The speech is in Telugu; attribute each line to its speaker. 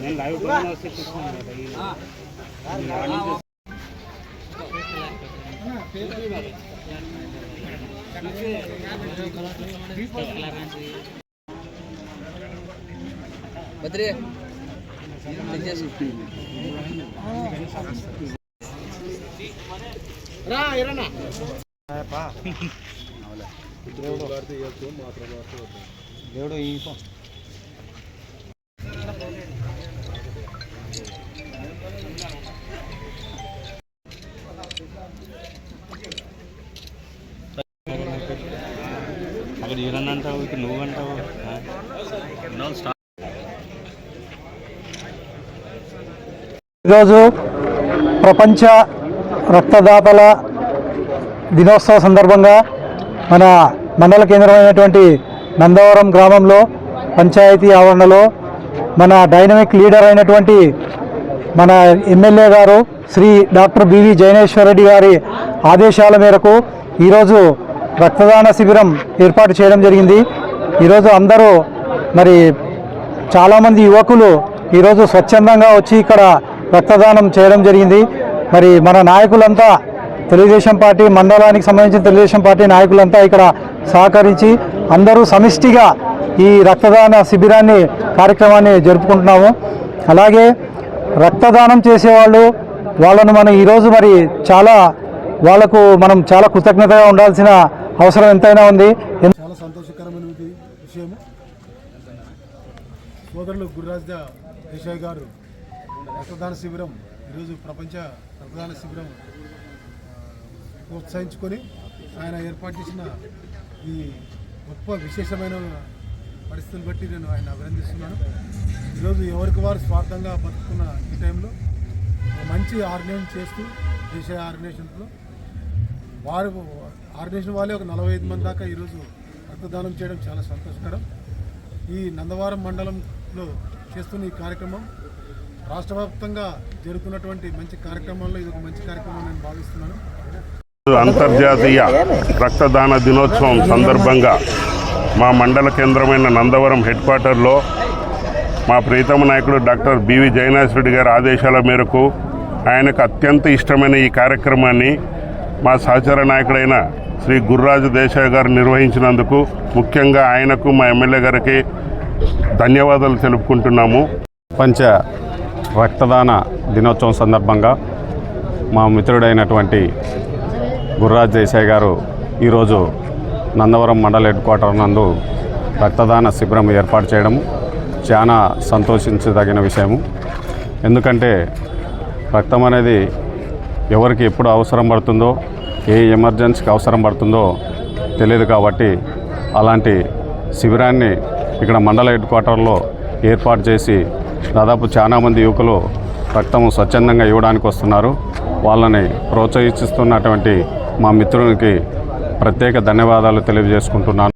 Speaker 1: నేను లైవ్ టోన్ వస్తే చూస్తున్నాను కదా ఈ- ఈ మార్నింగ్ చూసి-
Speaker 2: బద్రి తెచ్చేసి
Speaker 1: దేవుడు ఈ అక్కడ ఈరన్ అంటావు? ఇక్కడ నువ్వు అంటావు?
Speaker 3: ఈరోజు ప్రపంచ రక్తదాతల దినోత్సవ సందర్భంగా మన మండల కేంద్రమైనటువంటి నందవరం గ్రామంలో పంచాయతీ ఆవరణలో మన డైనమిక్ లీడర్ అయినటువంటి మన ఎమ్మెల్యే గారు శ్రీ డాక్టర్ బివి జైనేశ్వరరెడ్డి గారి ఆదేశాల మేరకు ఈరోజు రక్తదాన శిబిరం ఏర్పాటు చేయడం జరిగింది. ఈరోజు అందరూ మరి చాలామంది యువకులు ఈరోజు స్వచ్ఛందంగా వచ్చి ఇక్కడ రక్తదానం చేయడం జరిగింది. మరి మన నాయకులంతా తెలుగుదేశం పార్టీ మండలానికి సంబంధించిన తెలుగుదేశం పార్టీ నాయకులంతా ఇక్కడ సహకరించి అందరూ సమిష్టిగా ఈ రక్తదాన శిబిరాన్ని కార్యక్రమాన్ని జరుపుకుంటున్నాము. అలాగే రక్తదానం చేసేవాళ్ళు వాళ్ళను మనం ఈరోజు మరి చాలా వాళ్ళకు మనం చాలా కృతజ్ఞతగా ఉండాల్సిన అవసరం ఎంతైనా ఉంది.
Speaker 4: చాలా సంతోషకరమైన విషయము సోదరులు గురురాజా దేశాయ్ గారు రక్తదాన శిబిరం ఈరోజు ప్రపంచ రక్తదాన శిబిరం ప్రోత్సహించుకొని ఆయన ఏర్పాటు చేసిన ఈ గొప్ప విశేషమైన పరిస్థితులు బట్టి నేను ఆయన అభినందిస్తున్నాను. ఈరోజు ఎవరికి వారు స్వార్థంగా బతుకున్న ఈ టైంలో మంచి ఆర్గనైజ్ చేస్తూ దేశీయ ఆర్గనైజేషన్లో వారు ఆర్గనైజేషన్ వాళ్ళే ఒక నలభై ఐదు మంది దాకా ఈరోజు రక్తదానం చేయడం చాలా సంతోషకరం. ఈ నందవారం మండలంలో చేస్తున్న ఈ కార్యక్రమం రాష్ట్ర వ్యాప్తంగా జరుగుతున్నటువంటి మంచి కార్యక్రమాల్లో ఇది ఒక మంచి కార్యక్రమం నేను భావిస్తున్నాను.
Speaker 5: అంతర్జాతీయ రక్తదాన దినోత్సవం సందర్భంగా మా మండల కేంద్రమైన నందవరం హెడ్ క్వార్టర్లో మా ప్రీతమ నాయకుడు డాక్టర్ బివి జయనాథరెడ్డి గారి ఆదేశాల మేరకు ఆయనకు అత్యంత ఇష్టమైన ఈ కార్యక్రమాన్ని మా సహచర నాయకుడైన శ్రీ గుర్రాజు దేశాయ్ గారు నిర్వహించినందుకు ముఖ్యంగా ఆయనకు మా ఎమ్మెల్యే గారికి ధన్యవాదాలు తెలుపుకుంటున్నాము.
Speaker 6: ప్రపంచ రక్తదాన దినోత్సవం సందర్భంగా మా మిత్రుడైనటువంటి గుర్రాజ్ దేశాయ్ గారు ఈరోజు నందవరం మండల హెడ్ క్వార్టర్ నందు రక్తదాన శిబిరం ఏర్పాటు చేయడం చాలా సంతోషించదగిన విషయము. ఎందుకంటే రక్తం అనేది ఎవరికి ఎప్పుడు అవసరం పడుతుందో ఏ ఎమర్జెన్సీకి అవసరం పడుతుందో తెలియదు కాబట్టి అలాంటి శిబిరాన్ని ఇక్కడ మండల హెడ్ క్వార్టర్లో ఏర్పాటు చేసి దాదాపు చాలా మంది యువకులు రక్తం స్వచ్ఛందంగా ఇవ్వడానికి వస్తున్నారు. వాళ్ళని ప్రోత్సహిస్తున్నటువంటి మా మిత్రునికి ప్రత్యేక ధన్యవాదాలు తెలియజేసుకుంటున్నాను.